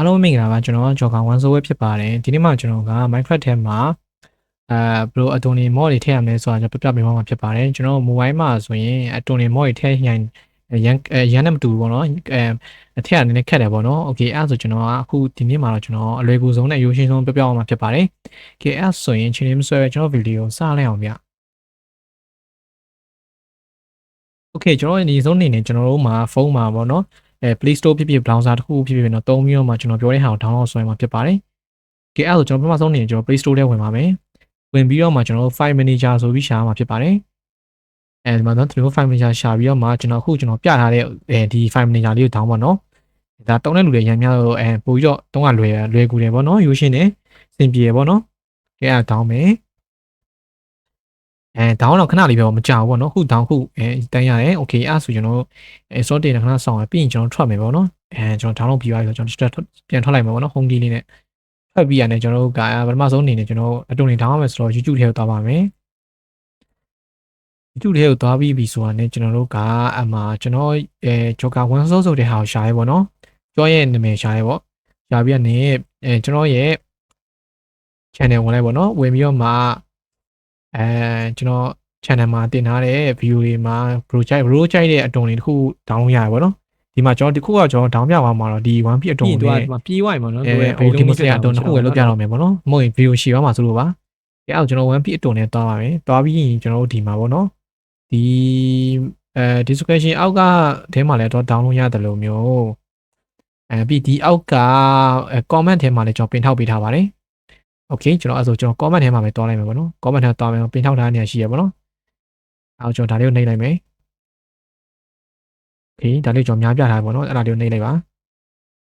ားလုံးမင်္ဂလာပါကျွန်တော်ကျော်ကောင်ဝမ်ဆိုးဝဲဖြစ်ပါတယ်ဒီနေ့မှကျွန်တော်က Minecraft ထဲမှာအဲဘယ်လို Attorney mod တွေထည့်ရမလဲဆိုတာကျွန်တော်ပြပြပေးမှာဖြစ်ပါတယ်ကျွန်တော် mobile မှာဆိုရင် Attorney mod တွေထည့်ရရင်ရန်ရန်နဲ့မတူဘူးပေါ့နော်အဲထည့်ရနည်းနည်းခက်တယ်ပေါ့နော် okay အဲ့ဆိုကျွန်တော်ကအခုဒီနေ့မှာတော့ကျွန်တော်အလွယ်ကူဆုံးနဲ့ရိုးရှင်းဆုံးပြပြအောင်မှာဖြစ်ပါတယ် okay အဲ့ဆိုရင်ချိန်လေးမဆွဲပဲကျွန်တော်ဗီဒီယိုစလိုက်အောင်ဗျ okay ကျွန်တော်ဒီဆုံးနေနေကျွန်တော်တို့မှာဖုန်းမှာပေါ့နော် အဲ Play Store ဖြစ်ဖြစ် browser တစ်ခုဖြစ်ဖြစ်တော့တုံးပြီးတော့မှကျွန်တော်ပြောတဲ့ဟာကို download ဆွဲမှာဖြစ်ပါတယ်။ကဲအဲ့ဒါဆိုကျွန်တော်ပထမဆုံးအနေနဲ့ကျွန်တော် Play Store ထဲဝင်ပါမယ်။ဝင်ပြီးတော့မှကျွန်တော် File Manager ဆိုပြီးရှာမှာဖြစ်ပါတယ်။အဲဒီမှာတော့ဒီလို File Manager ရှာပြီးတော့မှကျွန်တော်အခုကျွန်တော်ပြထားတဲ့အဲဒီ File Manager လေးကို down ပါနော်။ဒါတုံးတဲ့လူတွေရမ်းများတော့အဲပို့ပြီးတော့တုံးကလွယ်လွယ်ကူတယ်ပေါ့နော်။ရိုးရှင်းတယ်။စင်ပြေပေါ့နော်။ကဲအဲ့ဒါ down မယ်။ အဲ down တော့ခဏလေးပဲမကြောက်ဘူးပေါ့နော်ခု down ခုအဲတန်းရတယ် okay အဲ့ဆိုကျွန်တော်အဲ sort data ခဏဆောင်းရပြီးရင်ကျွန်တော်ထွက်မယ်ပေါ့နော်အဲကျွန်တော် download ပြီးသွားပြီဆိုကျွန်တော်ပြန်ထွက်လိုက်မယ်ပေါ့နော် home key လေးနဲ့ထွက်ပြီးရတယ်ကျွန်တော်တို့ကပထမဆုံးအနေနဲ့ကျွန်တော်အတုံနေ down ရမယ်ဆိုတော့ YouTube ထဲကိုသွားပါမယ် YouTube ထဲကိုသွားပြီးပြီဆိုတာနဲ့ကျွန်တော်တို့ကအမှကျွန်တော်အဲ Joker 1 source ဆိုတဲ့ဟာကိုရှာရဲပေါ့နော်ကြောရဲ့နာမည်ရှာရဲပေါ့ရှာပြီးကနေအဲကျွန်တော်ရဲ့ channel ဝင်လိုက်ပေါ့နော်ဝင်ပြီးတော့မှ အဲကျွန်တော် channel မှာတင်ထားတဲ့ view တွေမှာ project project ရဲ့အတုံတွေတခု download ရတယ်ပေါ့နော်ဒီမှာကျွန်တော်ဒီခုကကျွန်တော် down ပြသွားမှာတော့ဒီ 1p အတုံပြီးတွေသွားဒီမှာပြေးသွားပြီပေါ့နော်အဲသူရဲ့ဟိုဒီမစရာအတုံတစ်ခုပဲလောက်ပြတော့မယ်ပေါ့နော်မဟုတ်ရင် view ရှိသွားမှာဆိုလို့ပါအဲအဲ့ကျွန်တော် 1p အတုံနဲ့သွားပါမယ်သွားပြီးရင်ကျွန်တော်တို့ဒီမှာပေါ့နော်ဒီအဲ description အောက်ကထဲမှာလည်းတော့ download ရတယ်လို့မျိုးအဲပြီးဒီအောက်က comment ထဲမှာလည်းကျွန်တော်ပင်ထောက်ပေးထားပါတယ် okay ကျွန်တော်အဲ့ဆိုကျွန်တော် comment ထဲမှာပဲတွားလိုက်မယ်ပေါ့နော် comment ထဲတွားမယ်ပင်ထောက်ထားတဲ့နေရာရှိရပေါ့နော်အဲ့ကျွန်တော်ဒါလေးကိုနှိပ်လိုက်မယ် okay ဒါလေးကျွန်တော်များပြထားပါပေါ့နော်အဲ့ဒါလေးကိုနှိပ်လိုက်ပါ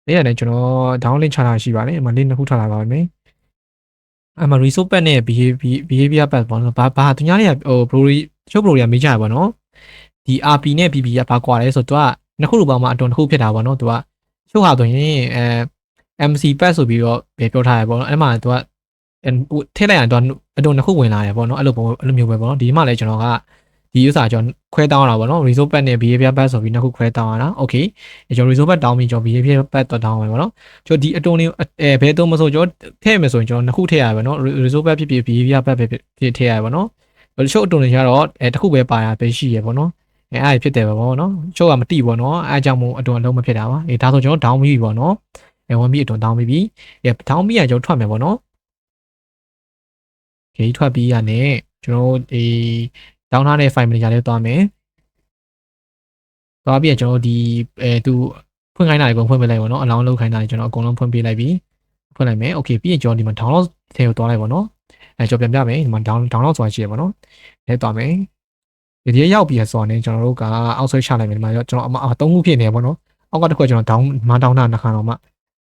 နေ့ရက်နဲ့ကျွန်တော် download link ချထားရှိပါတယ်အမှ link တစ်ခုထားလာပါမယ်အမှ resource pack နဲ့ behavior behavior pack ပေါ့နော်ဘာဘာသူများတွေကဟို bro ချုပ် bro တွေကမေးကြရပါတော့ဒီ RP နဲ့ PP ကဘာကွာလဲဆိုတော့သူကနှစ်ခုလိုပေါင်းမှအတုံတစ်ခုဖြစ်တာပေါ့နော်သူကချုပ်ဟာဆိုရင်အဲ MC pack ဆိုပြီးတော့ပဲပြောထားရပေါ့နော်အဲ့မှာသူက ထည့်လိုက်ရင်တော့အတုံနှစ်ခုဝင်လာတယ်ပေါ့နော်အဲ့လိုပုံအဲ့လိုမျိုးပဲပေါ့နော်ဒီမှာလည်းကျွန်တော်ကဒီ user ကျွန်တော်ခွဲတောင်းတာပေါ့နော် resource pack နဲ့ behavior pack ဆိုပြီးနှစ်ခုခွဲတောင်းရတာ okay ကျွန်တော် resource pack တောင်းပြီးကျွန်တော် behavior pack တော့တောင်းမယ်ပေါ့နော်ကျွန်တော်ဒီအတုံလေးအဲဘယ်တုံးမဆိုကျွန်တော်ထည့်မယ်ဆိုရင်ကျွန်တော်နှစ်ခုထည့်ရတယ်ပေါ့နော် resource pack ဖြစ်ဖြစ် behavior pack ဖြစ်ဖြစ်ထည့်ရတယ်ပေါ့နော်တချို့အတုံတွေကျတော့အဲတစ်ခုပဲပါတာပဲရှိရပေါ့နော်အဲအဲ့ဖြစ်တယ်ပေါ့နော်ချို့ကမတိပေါ့နော်အဲအကြောင်းမို့အတုံအလုံးမဖြစ်တာပါအဲဒါဆိုကျွန်တော် down ပြီးပြီပေါ့နော်အဲဝင်ပြီးအတုံ down ပြီးပြီအဲ down ပြီးရကျွန်တော်ထွက်မယ်ပေါ့နော် okay ထွက်ပြီးရနဲ့ကျွန်တော်ဒီ down ထားတဲ့ file manager လေးသွားမယ်သွားပြီးရကျွန်တော်ဒီအဲသူဖွင့်ခိုင်းတာတွေအကုန်ဖွင့်ပေးလိုက်ပါတော့အလောင်းလုပ်ခိုင်းတာတွေကျွန်တော်အကုန်လုံးဖွင့်ပေးလိုက်ပြီဖွင့်လိုက်မယ် okay ပြီးရင်ကျွန်တော်ဒီမှာ download ထဲကိုသွားလိုက်ပါတော့အဲကျွန်တော်ပြန်ပြမယ်ဒီမှာ down download ဆိုတာရှိရပါတော့လဲသွားမယ်ဒီဒီရောက်ပြီးဆိုတော့ねကျွန်တော်တို့ကအောက်ဆွဲချလိုက်မယ်ဒီမှာကျွန်တော်အသုံးခုဖြစ်နေပါတော့အောက်ကတစ်ခုကျွန်တော် down မ down တာနှစ်ခါတော့မှ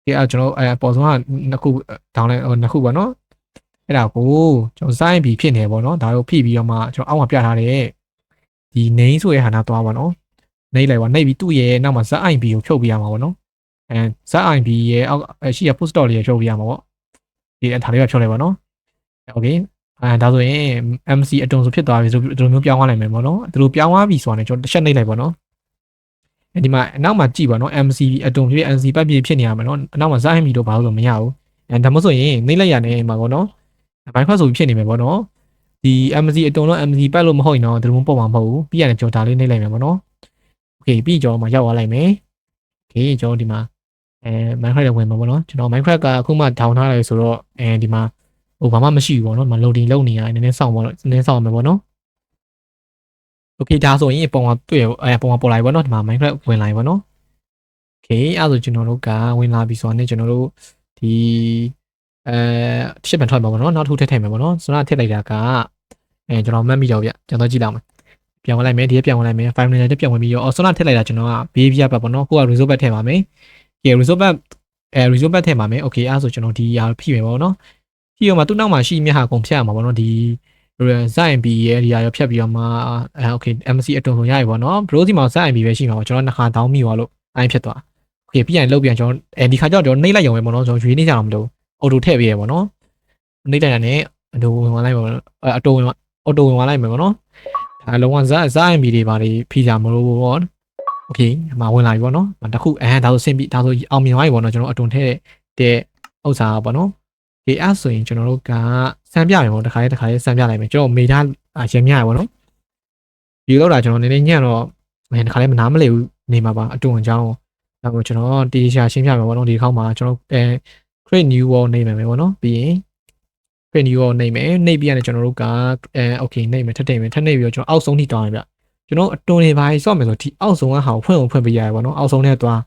ဒီအဲကျွန်တော်အဲအပေါ်ဆုံးကနှစ်ခု down လိုက်နှစ်ခုပါနော် အဲ့ဒါကိုကျွန်တော် sign ပြီးဖြစ်နေပါတော့ဒါကိုဖိပြီးတော့မှကျွန်တော်အောက်မှာပြထားတဲ့ဒီ name ဆိုတဲ့ဟာနာသွားပါတော့နှိပ်လိုက်ပါနှိပ်ပြီးသူ့ရဲ့နောက်မှာ ZIB ကိုဖြုတ်ပြရမှာပေါ့နော်အဲ ZIB ရဲ့အောက်ရှိရ post dot လေးဖြုတ်ပြရမှာပေါ့ဒီအထာလေးကဖြုတ်လိုက်ပါနော်โอเคအဲဒါဆိုရင် MC အတုံဆိုဖြစ်သွားပြီဆိုဒီလိုမျိုးပြောင်းသွားနိုင်မယ်ပေါ့နော်ဒီလိုပြောင်းသွားပြီဆိုတာနဲ့ကျွန်တော်တစ်ချက်နှိပ်လိုက်ပါနော်ဒီမှာအနောက်မှာကြည့်ပါနော် MC အတုံဖြစ် MC ပတ်ပြဖြစ်နေရမယ်နော်အနောက်မှာ ZIB တို့ဘာလို့ဆိုမရဘူးအဲဒါမှမဟုတ်ဆိုရင်နှိပ်လိုက်ရနေမှာပေါ့နော် Minecraft ဆိုပြီးဖြစ်နေမယ်ပေါ့နော်ဒီ MC အတုံတော့ MC ပတ်လို့မဟုတ်ရင်တော့ဒီလိုမျိုးပုံမှာမဟုတ်ဘူးပြီးရတယ်ကျွန်တော်ဒါလေးနှိပ်လိုက်မယ်ပေါ့နော် okay ပြီးကျွန်တော်မှရောက်သွားလိုက်မယ် okay ကျွန်တော်ဒီမှာအဲ Minecraft လည်းဝင်မှာပေါ့နော်ကျွန်တော် Minecraft ကအခုမှ down ထားတယ်ဆိုတော့အဲဒီမှာဟိုဘာမှမရှိဘူးပေါ့နော်မ loading လုပ်နေရတယ်နည်းနည်းစောင့်ပေါ့နော်နည်းနည်းစောင့်မယ်ပေါ့နော် okay ဒါဆိုရင်ပုံမှာတွေ့ရအဲပုံမှာပေါ်လာပြီပေါ့နော်ဒီမှာ Minecraft ဝင်လာပြီပေါ့နော် okay အဲ့ဒါဆိုကျွန်တော်တို့ကဝင်လာပြီဆိုတော့ねကျွန်တော်တို့ဒီ အဲတစ်ချက်ပြန်ထွက်မှာပေါ့နော်နောက်တစ်ခုထည့်ထည့်မယ်ပေါ့နော်ဆိုတော့ထည့်လိုက်တာကအဲကျွန်တော်မှတ်မိတော့ဗျကျွန်တော်ကြည့်လောက်မယ်ပြန်ဝင်လိုက်မယ်ဒီကပြန်ဝင်လိုက်မယ် file manager တက်ပြန်ဝင်ပြီးတော့အော်ဆိုတော့ထည့်လိုက်တာကျွန်တော်က behavior ပတ်ပေါ့နော်ကိုက result ပတ်ထည့်ပါမယ်ကဲ result ပတ်အဲ result ပတ်ထည့်ပါမယ် okay အဲ့ဒါဆိုကျွန်တော်ဒီဟာဖိမယ်ပေါ့နော်ဖိရောမှာသူ့နောက်မှာရှိမြတ်ဟာကုန်ဖြတ်ရမှာပေါ့နော်ဒီ ZIB ရဲ့ဒီဟာရောဖြတ်ပြီးတော့မှအဲ okay MC အတုံဆိုရပြီပေါ့နော် bro ဒီမှာ ZIB ပဲရှိမှာပေါ့ကျွန်တော်နှစ်ခါတောင်းမိသွားလို့အိုင်းဖြစ်သွား okay ပြီးရင်လုတ်ပြန်ကျွန်တော်အဲဒီခါကျတော့ကျွန်တော်နှိပ်လိုက်ရုံပဲပေါ့နော်ကျွန်တော်ရွေးနေကြအောင်မလို့ အော်တိုထည့်ပေးရပေါ့နော်နှိပ်လိုက်တာနဲ့အတူဝင်သွားလိုက်ပေါ့အတူဝင်အော်တိုဝင်သွားလိုက်မယ်ပေါ့နော်ဒါလုံးဝ ZIB တွေပါတွေဖိကြမလို့ပေါ့เคဒီမှာဝင်လာပြီပေါ့နော်တခုအဲဒါဆိုဆင်ပြီဒါဆိုအောင်မြင်သွားပြီပေါ့နော်ကျွန်တော်အတွန်ထဲတဲ့ဥစ္စာပေါ့နော်ဒီအဲ့ဆိုရင်ကျွန်တော်တို့ကစမ်းပြမယ်ပေါ့တခါလေးတခါလေးစမ်းပြလိုက်မယ်ကျွန်တော်မေထားရမြရပေါ့နော်ဒီလောက်တာကျွန်တော်နည်းနည်းညံ့တော့အဲတခါလေးမနားမလည်ဘူးနေမှာပါအတွန်အကြောင်းဒါကိုကျွန်တော်တီးရှာရှင်းပြမယ်ပေါ့နော်ဒီခေါက်မှာကျွန်တော်အဲ create new wall နှိပ်မယ်ပေါ့နော်ပြီးရင် create new wall နှိပ်မယ်နှိပ်ပြီးရတယ်ကျွန်တော်တို့ကအဲ okay နှိပ်မယ်ထပ်တင်မယ်ထပ်နှိပ်ပြီးတော့ကျွန်တော်အောက်ဆုံးထိတောင်းရပြကျွန်တော်အတွန်တွေဘာကြီးစော့မယ်ဆိုဒီအောက်ဆုံးကဟာကိုဖွင့်အောင်ဖွင့်ပေးရတယ်ပေါ့နော်အောက်ဆုံးနဲ့သွား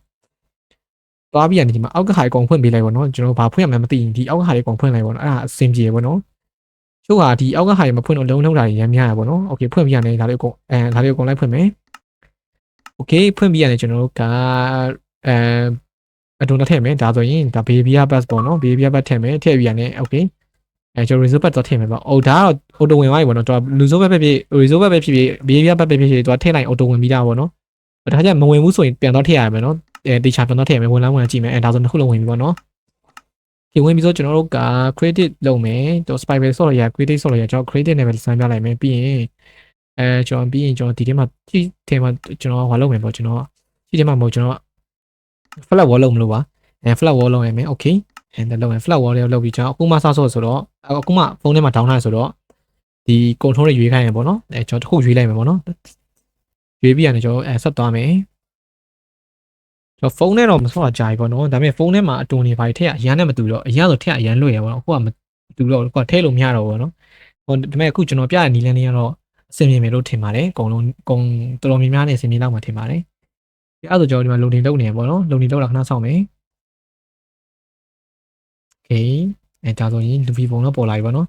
သွားပြီးရတယ်ဒီမှာအောက်ကဟာအကုန်ဖွင့်ပေးလိုက်ပေါ့နော်ကျွန်တော်ဘာဖွင့်ရမှန်းမသိရင်ဒီအောက်ကဟာလေးအကုန်ဖွင့်လိုက်ပေါ့နော်အဲ့ဒါအဆင်ပြေပေါ့နော်ချို့ဟာဒီအောက်ကဟာရမဖွင့်တော့လုံးလုံးတာရမ်းများရပေါ့နော်။ Okay ဖွင့်ပြရနေဒါလေးကိုအဲဒါလေးကိုအကုန်လိုက်ဖွင့်မယ်။ Okay ဖွင့်ပြရတယ်ကျွန်တော်တို့ကအဲ အတူနဲ့ထည့်မယ်ဒါဆိုရင်ဒါ baby bus ပေါ့နော် baby bus ထည့်မယ်ထည့်ပြီးရတယ် okay အဲကျွန်တော် result bus တော့ထည့်မယ်ပေါ့အိုဒါတော့ auto ဝင်သွားပြီပေါ့နော်တော် result bus ပဲဖြစ် result bus ပဲဖြစ်ဖြစ် baby bus ပဲဖြစ်ဖြစ်တော်ထည့်လိုက် auto ဝင်ပြီးသားပေါ့နော်ဒါကြမဝင်ဘူးဆိုရင်ပြန်တော့ထည့်ရမယ်နော်အဲ teacher ပြန်တော့ထည့်ရမယ်ဝင်လားဝင်လားကြည့်မယ်အဲဒါဆိုနှစ်ခုလုံးဝင်ပြီပေါ့နော်ဒီဝင်ပြီးဆိုကျွန်တော်တို့က credit လုပ်မယ်တော့ spy base ဆော့လို့ရ credit ဆော့လို့ရကျွန်တော် credit နဲ့ပဲ design ပြလိုက်မယ်ပြီးရင်အဲကျွန်တော်ပြီးရင်ကျွန်တော်ဒီထဲမှာဒီထဲမှာကျွန်တော်ဟောလုပ်မယ်ပေါ့ကျွန်တော်ဒီထဲမှာမဟုတ်ကျွန်တော် flat wall လုပ်မလို့ပါအဲ flat wall လုပ်ရမယ် okay အဲလုပ်ရင် flat wall လေးလုပ်ပြီးကျွန်တော်အခုမှစဆော့ဆိုတော့အခုမှဖုန်းထဲမှာ down ထားဆိုတော့ဒီ control တွေရွေးခိုင်းရပေါ့နော်အဲကျွန်တော်တစ်ခုရွေးလိုက်မယ်ပေါ့နော်ရွေးပြီးရတယ်ကျွန်တော်အဲဆက်သွားမယ်ကျွန်တော်ဖုန်းနဲ့တော့မဆော့ကြဘူးပေါ့နော်ဒါပေမဲ့ဖုန်းထဲမှာအတူနေပါထက်အရန်နဲ့မတူတော့အရန်ဆိုထက်အရန်လွတ်ရပေါ့နော်အခုကမတူတော့အခုကထဲလို့မရတော့ဘူးပေါ့နော်ဟိုဒါပေမဲ့အခုကျွန်တော်ပြတဲ့နီလန်းလေးကတော့အဆင်ပြေမယ်လို့ထင်ပါတယ်အကုန်လုံးအကုန်တော်တော်များများနဲ့အဆင်ပြေတော့မှထင်ပါတယ် ဒီအဲ့ဆိုကျွန်တော်ဒီမှာလုံနေလုံနေပေါ့နော်လုံနေလုံတာခဏဆောင်မယ်โอเคအဲဒါဆိုရင်လူဖီပုံတော့ပေါ်လာပြီပေါ့နော်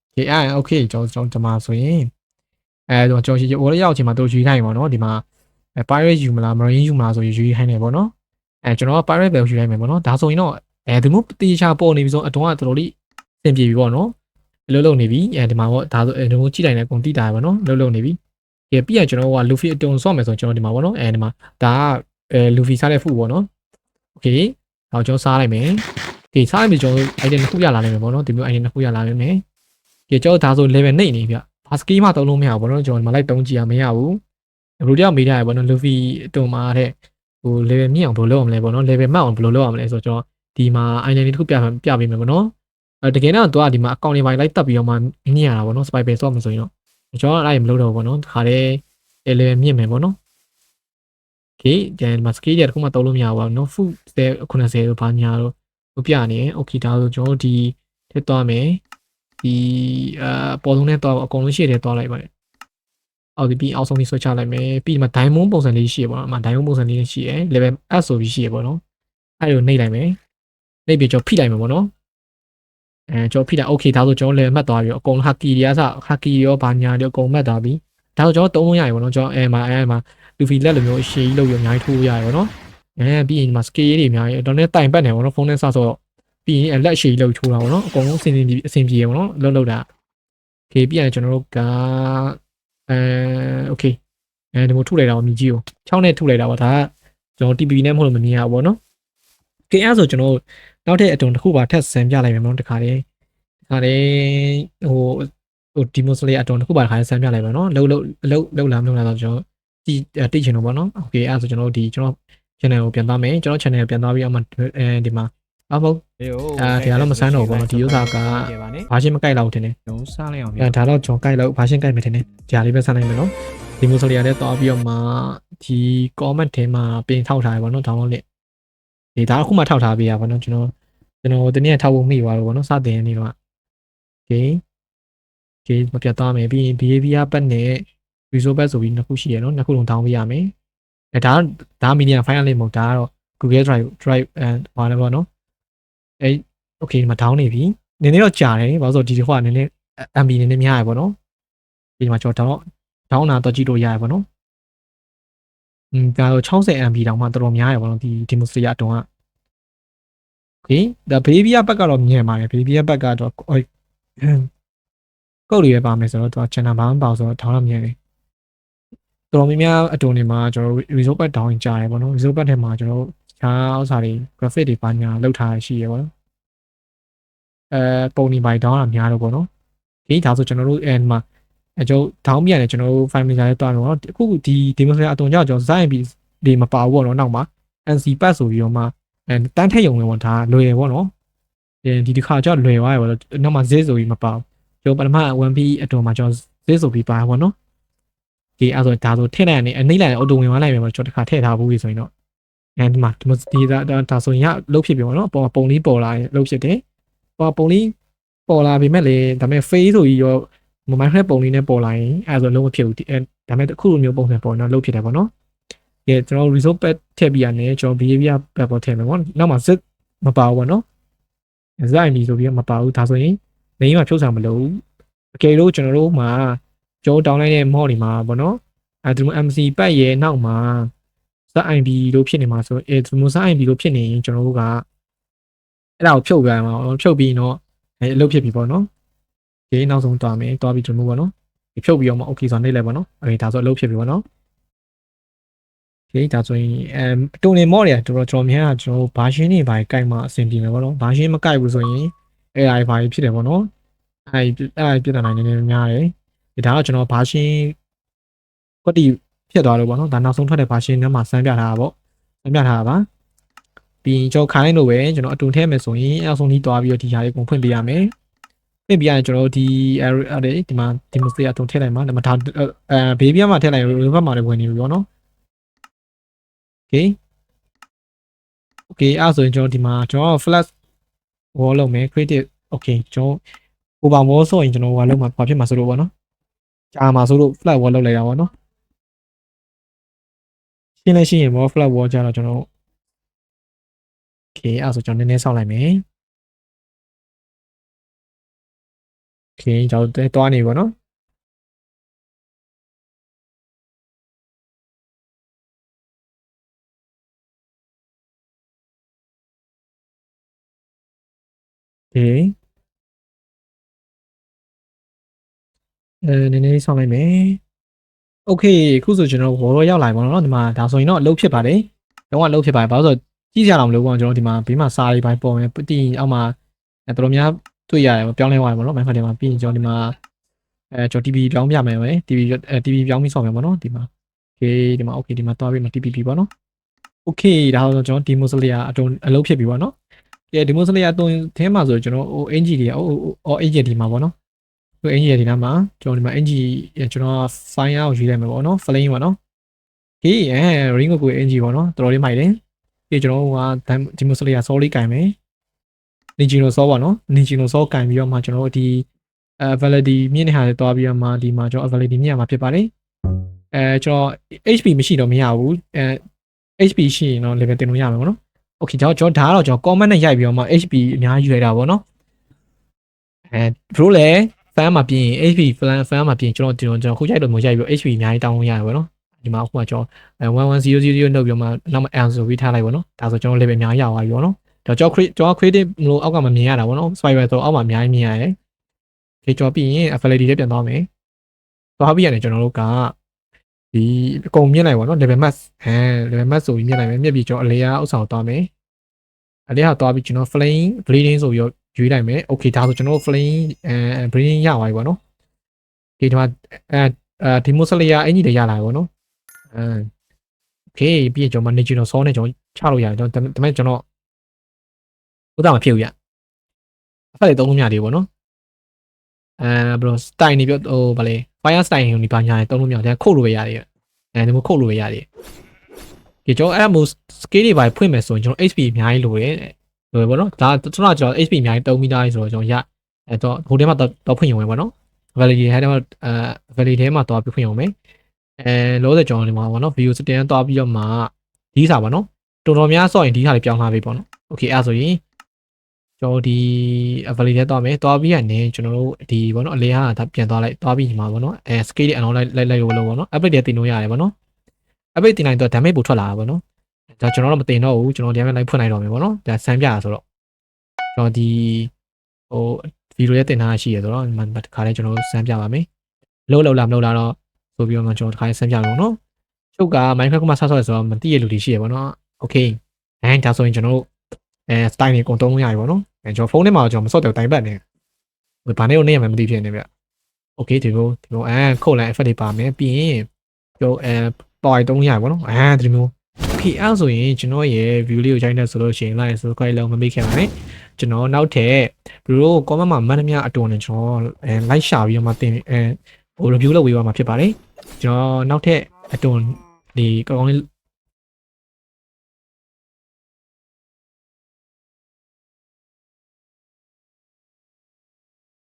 โอเคအဲโอเคကျွန်တော်ကျွန်တော်ဒီမှာဆိုရင်အဲတော့ကျွန်တော်ရှိဝေါ်ရောက်ချိန်မှာတို့ယူခိုင်းပါတော့ဒီမှာ pirate ယူမလား marine ယူမလားဆိုယူခိုင်းနေပေါ့နော်အဲကျွန်တော်က pirate ပဲယူခိုင်းမယ်ပေါ့နော်ဒါဆိုရင်တော့အဲဒီမျိုးတေချာပေါ်နေပြီဆိုအတုံးကတော်တော်လေးအဆင်ပြေပြီပေါ့နော်အ လုပ်လုပ်နေပြီအဲဒီမှာပေါ့ဒါဆိုဒီမျိုးကြည့်လိုက်နေကုန်တိတာပဲနော်လုပ်လုပ်နေပြီကဲပြီးရင်ကျွန်တော်က Luffy အတုံးဆော့မယ်ဆိုကျွန်တော်ဒီမှာပေါ့နော်အဲဒီမှာဒါကအဲ Luffy စားတဲ့ဖူပေါ့နော်โอเคတော့ကျွန်တော်စားလိုက်မယ်ဒီစားလိုက်ပြီကျွန်တော် item တစ်ခုရလာနိုင်မယ်ပေါ့နော်ဒီမျိုး item တစ်ခုရလာနိုင်မယ်ကဲကျွန်တော်ဒါဆို level နှိမ့်နေပြီဘာစကီးမှတုံးလို့မရဘူးပေါ့နော်ကျွန်တော်ဒီမှာလိုက်တုံးကြည့်ရမရဘူးဘလူတယောက်မေးထားရပေါ့နော် Luffy တုံးမှာတဲ့ဟို level မြင့်အောင်ဘယ်လိုလုပ်ရမလဲပေါ့နော် level မှတ်အောင်ဘယ်လိုလုပ်ရမလဲဆိုတော့ကျွန်တော်ဒီမှာ item တစ်ခုပြပြပေးမယ်ပေါ့နော် အဲတကယ်တော့သူကဒီမှာအကောင့်တွေပိုင်းလိုက်တက်ပြီးတော့မှမြင်ရတာပေါ့နော် spy base ဆော့မှာဆိုရင်တော့ကျွန်တော်အဲ့ဒါမလုပ်တော့ဘူးပေါ့နော်ဒီခါလေး level မြင့်မယ်ပေါ့နော် okay ဒီမှာ skill တွေတခုမှတုံးလို့မရဘူးပေါ့နော် food 90လို့ဘာညာလို့ပြနေ okay ဒါဆိုကျွန်တော်ဒီထည့်သွားမယ်ဒီအာပေါ်လုံးနဲ့တော့အကုန်လုံးရှေ့ထဲသွားလိုက်ပါတယ်အော်ဒီပြီးအောက်ဆုံးလေးဆွဲချလိုက်မယ်ပြီးဒီမှာ diamond ပုံစံလေးရှိရပေါ့နော်အမှ diamond ပုံစံလေးရှိရ level S ဆိုပြီးရှိရပေါ့နော်အဲ့လိုနှိပ်လိုက်မယ်နှိပ်ပြီးကျွန်တော်ဖိလိုက်မယ်ပေါ့နော် အဲကျွန်တော်ဖိတာ okay ဒါဆိုကျွန်တော်လည်းမှတ်သွားပြီအကုန်ဟာကီတရားစဟာကီရောဘာညာတွေအကုန်မှတ်သွားပြီဒါဆိုကျွန်တော်သုံးလို့ရပြီပေါ့နော်ကျွန်တော်အဲမှာအဲမှာလူဖီလက်လိုမျိုးရှေးကြီးလုပ်ရအများကြီးထိုးရရပေါ့နော်အဲပြီးရင်ဒီမှာ scale တွေအများကြီးတော့လည်းတိုင်ပတ်နေပေါ့နော်ဖုန်းနဲ့စဆိုတော့ပြီးရင်လက်ရှေးကြီးလုပ်ထိုးတာပေါ့နော်အကုန်လုံးအဆင်ပြေအဆင်ပြေပေါ့နော်လုပ်လုပ်တာ okay ပြီးရင်ကျွန်တော်တို့ကအဲ okay အဲဒီမို့ထုတ်လိုက်တာပေါ့မြကြီးကို6နဲ့ထုတ်လိုက်တာပေါ့ဒါကကျွန်တော် TP နဲ့မဟုတ်လို့မမြင်ရဘူးပေါ့နော် okay အဲဆိုကျွန်တော် နောက်ထပ်အတုံတစ်ခုပါထပ်ဆင်ပြလိုက်မယ်မနော်တခါလေးတခါလေးဟိုဟိုဒီမိုစလေးအတုံတစ်ခုပါတခါလေးဆင်ပြလိုက်မယ်နော်လှုပ်လှုပ်လှုပ်လှုပ်လာမလှုပ်လာတော့ကျွန်တော်တိတိချင်တော့ပေါ့နော်โอเคအဲဆိုကျွန်တော်ဒီကျွန်တော် channel ကိုပြန်သွားမယ်ကျွန်တော် channel ကိုပြန်သွားပြီးအမှအဲဒီမှာအဟုတ်အဲဒီကတော့မဆန်းတော့ဘူးပေါ့နော်ဒီဥစ္စာကဘာရှင်းမကြိုက်တော့တင်တယ် ကျွန်တော်စားလိုက်အောင် အဲဒါတော့ကျွန်တော်ကြိုက်လို့ဘာရှင်းကြိုက်မယ်တင်တယ်ဂျာလေးပဲဆန်းနိုင်မယ်နော်ဒီမိုဆိုလီယာနဲ့တွားပြီးတော့မှဒီ comment ထဲမှာပြင်ထောက်ထားရပါတော့ download လေးဒီဒါအခုမှထောက်ထားပေးရပါတော့ကျွန်တော် ကျွန်တော်တနေ့ထောက်ဖို့မိသွားလို့ပေါ့နော်စတင်နေတော့ okay okay မပြတ်သွားမယ်ပြီးရင် behavior ပတ်နဲ့ resource ပတ်ဆိုပြီးနှစ်ခုရှိရနော်နှစ်ခုလုံး down ပေးရမယ်အဲဒါဒါ medium file လေးမဟုတ်ဒါကတော့ Google Drive Drive အဲဘာလဲပေါ့နော်အဲ okay ဒီမှာ down နေပြီနည်းနည်းတော့ကြာတယ်ဘာလို့ဆိုဒီတစ်ခါနည်းနည်း MB နည်းနည်းများရပေါ့နော်ဒီမှာကျွန်တော် down နာတော့ကြည့်လို့ရရပေါ့နော်อืมဒါတော့ 60 MB တောင်မှတော်တော်များရပေါ့နော်ဒီ demonstration အတွန်း က okay ဒါ baby ဘက်ကတော့မြင်ပါတယ် baby ဘက်ကတော့ကုတ်တွေပဲပါမယ်ဆိုတော့သူက channel ဘာမှမပေါ့ဆိုတော့ထောင်းတော့မြင်တယ်တော်တော်များများအတုံတွေမှာကျွန်တော် result pack down ကြာတယ်ပေါ့နော် result pack ထဲမှာကျွန်တော်ခြားဥစ္စာတွေ graphic တွေပါညာလောက်ထားရှိရပေါ့နော်အဲပုံနေပိုင် down တာများတော့ပေါ့နော်ဒီဒါဆိုကျွန်တော်တို့အဲမှာအဲကျွန်တော်ဒေါင်းပြန်တယ်ကျွန်တော်တို့ file manager လေးတွားမယ်ပေါ့နော်အခုဒီ demonstration အတုံကြောင့်ကျွန်တော် design ပြီးဒီမပါဘူးပေါ့နော်နောက်မှာ NC pass ဆိုပြီးတော့မှ အဲတန်းထက်ရုံပဲပေါ့ဒါလွယ်တယ်ပေါ့နော်ဒီဒီတစ်ခါကျတော့လွယ်သွားတယ်ပေါ့နော်နောက်မှာ zip ဆိုပြီးမပါဘူးကျွန်တော်ပထမ 1P အတုံမှာကျွန်တော် zip ဆိုပြီးပါပေါ့နော်ဒီအဲ့ဆိုဒါဆိုထည့်လိုက်ရနေအနှိမ့်လိုက်ရင် auto ဝင်သွားလိုက်ပြီပေါ့ကျွန်တော်တစ်ခါထည့်ထားဘူးဆိုရင်တော့အဲဒီမှာဒီဒါဒါဆိုရင်ရလုတ်ဖြစ်ပြီပေါ့နော်ပေါ်ပုံလေးပေါ်လာရင်လုတ်ဖြစ်တယ်ပေါ်ပုံလေးပေါ်လာပြီမဲ့လေဒါပေမဲ့ face ဆိုပြီးရော Minecraft ပုံလေးနဲ့ပေါ်လာရင်အဲဆိုလုံးမဖြစ်ဘူးအဲဒါပေမဲ့အခုလိုမျိုးပုံစံပေါ်တော့လုတ်ဖြစ်တယ်ပေါ့နော် ကဲကျွန်တော် result pad ထည့်ပြရနေကျွန်တော် behavior pad ပေါ်ထည့်မယ်ပေါ့နောက်မှာ zip မပါဘူးပေါ့နော် zip ဆိုပြီးမပါဘူးဒါဆိုရင်နေမှာဖြုတ်ဆောင်မလို့အကယ်လို့ကျွန်တော်တို့မှာကျွန်တော်တောင်းလိုက်တဲ့ mod တွေမှာပေါ့နော်အဲဒီလို MC ပတ်ရဲ့နောက်မှာ ZIB လို့ဖြစ်နေမှာဆိုအဲဒီလို ZIB လို့ဖြစ်နေရင်ကျွန်တော်တို့ကအဲ့ဒါကိုဖြုတ်ပြရမှာပေါ့ဖြုတ်ပြီးတော့အဲအလုပ်ဖြစ်ပြီပေါ့နော်ဒီနောက်ဆုံးတွားမယ်တွားပြီးကျွန်တော်ပေါ့နော်ဒီဖြုတ်ပြီးတော့မှ okay ဆိုတော့နေလိုက်ပေါ့နော်အဲဒါဆိုအလုပ်ဖြစ်ပြီပေါ့နော် ဒီဒါဆိုရင်အဲတုံနေမော့တွေကတော်တော်ကျွန်တော်များတာကျွန်တော်ဘာရှင်းနေဘာကြိုက်မှအဆင်ပြေမယ်ပေါ့နော်ဘာရှင်းမကြိုက်ဘူးဆိုရင် AI ဘာဖြစ်တယ်ပေါ့နော်အဲအဲပြဿနာနည်းနည်းများတယ်ဒီဒါတော့ကျွန်တော်ဘာရှင်းကွက်တီဖြစ်သွားလို့ပေါ့နော်ဒါနောက်ဆုံးထွက်တဲ့ဘာရှင်းထဲမှာစမ်းပြထားတာပေါ့စမ်းပြထားတာပါပြီးကျွန်တော်ခိုင်းလို့ပဲကျွန်တော်အတူထဲမယ်ဆိုရင်အဆုံးကြီးတွားပြီးတော့ဒီဟာလေးကုန်ဖွင့်ပေးရမယ်ဖွင့်ပြရင်ကျွန်တော်ဒီ area ဒီမှာဒီမစရအတူထည့်လိုက်မှာဒါမှဒါအဲဘေးပြမှာထည့်လိုက်ရင်ဘက်မှာလည်းဝင်နေပြီပေါ့နော် okay okay အဲ့ဆိုရင်ကျွန်တော်ဒီမှာကျွန်တော် flash wall လုပ်မယ် creative okay ကျွန်တော် over wall ဆိုရင်ကျွန်တော်ဟိုလုပ်မှာဘာဖြစ်မှာဆိုလို့ပေါ့နော်ကြာမှာဆိုလို့ flat wall လုပ်လိုက်တာပေါ့နော်ရှင်းလဲရှင်းရင် wall flat wall ကြတော့ကျွန်တော် okay အဲ့ဆိုကျွန်တော်နည်းနည်းဆောက်လိုက်မယ် okay ကျွန်တော်တွားနေပါနော် Okay အဲနည်းနည်းဆောင်လိုက်မယ် Okay ခုဆိုကျွန်တော်ဝေါ်တော့ရောက်လာပြီပေါ့နော်ဒီမှာဒါဆိုရင်တော့အလုပ်ဖြစ်ပါတယ်လုံးဝအလုပ်ဖြစ်ပါတယ်ဘာလို့ဆိုကြည့်ကြအောင်လို့ပေါ့ကျွန်တော်ဒီမှာဘေးမှာစားလေးပိုင်းပုံမယ်ပတိအောက်မှာတော်တော်များတွေ့ရတယ်ပြောင်းလဲသွားတယ်ပေါ့နော် Minecraft ထဲမှာပြီးရင်ကျွန်တော်ဒီမှာအဲကျွန်တော် TV ပြောင်းပြမယ်ပဲ TV အဲ TV ပြောင်းပြီးဆောင်းမယ်ပေါ့နော်ဒီမှာ Okay ဒီမှာ Okay ဒီမှာတွားပြီးမှ TPP ပေါ့နော် Okay ဒါဆိုကျွန်တော်ဒီ Mozilla အတုံးအလုပ်ဖြစ်ပြီပေါ့နော် ကဲဒီမိုစလေးအသွင်သင်းမှာဆိုကျွန်တော်ဟိုအင်ဂျီတွေဟိုအော်အင်ဂျီဒီမှာပေါ့နော်ဟိုအင်ဂျီဒီနားမှာကျွန်တော်ဒီမှာအင်ဂျီကျွန်တော် file အောင်ရေးလိုက်မှာပေါ့နော် flame ပေါ့နော်ဟေးအဲ ring ကိုကိုအင်ဂျီပေါ့နော်တော်တော်လေးမိုက်တယ်ပြီးကျွန်တော်ဟိုကဒီမိုစလေးက saw လေးကင်မယ် Nijino saw ပေါ့နော် Nijino saw ကင်ပြီးတော့မှကျွန်တော်ဒီ validity မြင့်တဲ့ဟာတွေတွားပြီးတော့မှဒီမှာကျွန်တော် validity မြင့်ရမှာဖြစ်ပါတယ်အဲကျွန်တော် HP မရှိတော့မရဘူးအဲ HP ရှိရင်တော့ level တင်လို့ရမှာပေါ့နော် Okay ကျွန်တော်ကျွန်တော်ဒါကတော့ကျွန်တော် comment နဲ့ရိုက်ပြီးတော့မှ HP အများကြီးရွေးတာပေါ့နော်အဲ bro လည်း fan မှာပြင် HP fan fan မှာပြင်ကျွန်တော်ကျွန်တော်ခုရိုက်တော့မရိုက်ပြီး HP အများကြီးတောင်းလို့ရတယ်ပေါ့နော်ဒီမှာအခုမှကျွန်တော်11000နှုတ်ပြီးမှနောက်မှ answer ဝေးထားလိုက်ပေါ့နော်ဒါဆိုကျွန်တော် level အများကြီးရသွားပြီပေါ့နော်တော့ကျွန်တော် create ကျွန်တော် creative မလို့အောက်ကမမြင်ရတာပေါ့နော် spiral ဆိုအောက်မှာအများကြီးမြင်ရတယ်။ okay ကျွန်တော်ပြီးရင် affiliate တွေပြန်သွားမယ်။သွားပြီးရတယ်ကျွန်တော်တို့က ဒီအကုန်မြင်လိုက်ပါတော့ level max ဟမ် level max ဆိုပြီးမြင်လိုက်မယ်မြက်ပြီးကျွန်တော်အလေယာဥစ္စာကိုသွားမယ်။အလေယာသွားပြီးကျွန်တော် flame bleeding ဆိုပြီးရွေးလိုက်မယ်။ okay ဒါဆိုကျွန်တော် flame အဲ bleeding ရသွားပြီပေါ့နော်။ဒီဒီမှာအဲဒီမိုဆလီယာအင်ကြီးတွေရလာပြီပေါ့နော်။အဲ okay ပြီးရင်ကျွန်တော် manage တော့ saw နဲ့ကျွန်တော်ချလို့ရတယ်ကျွန်တော်ဒါပေမဲ့ကျွန်တော်ဥဒ္ဒါမဖြစ်ဘူးရအဖက်တွေသုံးလို့မရသေးဘူးပေါ့နော်အဲဘယ်လို style နေပြောဟိုဗာလေ fire style ကိုဒီပါညာသုံးလို့မရဘူးခုတ်လို့ပဲရတယ်အဲဒီမှာခုတ်လို့ပဲရတယ်ဒီကျွန်တော်အဲ့မို့ scale တွေပါဖွင့်မယ်ဆိုရင်ကျွန်တော် HP အများကြီးလိုတယ်လိုပဲပေါ့နော်ဒါကျွန်တော်ကျွန်တော် HP အများကြီးသုံးပြီးသားဆိုတော့ကျွန်တော်ရအဲတော့ဟိုထဲမှာတော့ဖွင့်ရုံပဲပေါ့နော် validity ထဲမှာအဲ validity ထဲမှာတော့ဖွင့်ရုံပဲအဲလို့တဲ့ကျွန်တော်ဒီမှာပေါ့နော် view stand တော့ပြီးတော့မှဒီစာပါနော်တော်တော်များဆော့ရင်ဒီဟာလေးပြောင်းလာပြီပေါ့နော် okay အဲ့ဆိုရင် ကျွန်တော်ဒီ available ထဲသွားမယ်သွားပြီးရင်ကျွန်တော်တို့ဒီဘောနော်အလဲဟာဒါပြန်သွားလိုက်သွားပြီးဒီမှာဘောနော်အဲ scale အလောင်းလိုက်လိုက်လိုက်လို့လို့ဘောနော် update တွေတင်လို့ရတယ်ဘောနော် update တင်လိုက်တော့ damage ပိုထွက်လာတာဘောနော်ဒါကျွန်တော်တော့မတင်တော့ဘူးကျွန်တော် damage လိုက်ဖွင့်လိုက်တော့မယ်ဘောနော်ဒါဆန်းပြတာဆိုတော့ကျွန်တော်ဒီဟိုဗီဒီယိုရဲ့တင်ထားရှိရဆိုတော့ဒီမှာတစ်ခါလေးကျွန်တော်ဆန်းပြပါမယ်လုံးလုံးလာမလုံးလာတော့ဆိုပြီးတော့ကျွန်တော်တစ်ခါလေးဆန်းပြလို့နော်ချုပ်က Minecraft ကမှဆောက်ဆောက်ဆိုတော့မသိရလူတွေရှိရဘောနော် okay အဲဒါဆိုရင်ကျွန်တော်တို့ အဲ style တွေအကုန်သုံးလို့ရတယ်ပေါ့နော်အဲကျွန်တော်ဖုန်းထဲမှာကျွန်တော်မစော့တယ်တိုင်ပတ်နေဘာနဲ့လို့နေရမှမသိဖြစ်နေဗျ okay ဒီလိုဒီလိုအဲခုတ်လိုက် effect တွေပါမယ်ပြီးရင်ပြောအဲ power 300ပေါ့နော်အဲဒီမျိုး okay အဲ့ဆိုရင်ကျွန်တော်ရဲ့ view လေးကိုချိန်တဲ့ဆိုလို့ရှိရင် like subscribe လုပ်မမိခင်ပါနဲ့ကျွန်တော်နောက်ထပ်ဘယ်လို comment မှာမှတ်သမျှအတူနဲ့ကျွန်တော်အဲ like ရှာပြီးတော့မှတင်အဲဟို review လုပ်ပေးပါမှာဖြစ်ပါတယ်ကျွန်တော်နောက်ထပ်အတူဒီကောင်းကောင်းလေး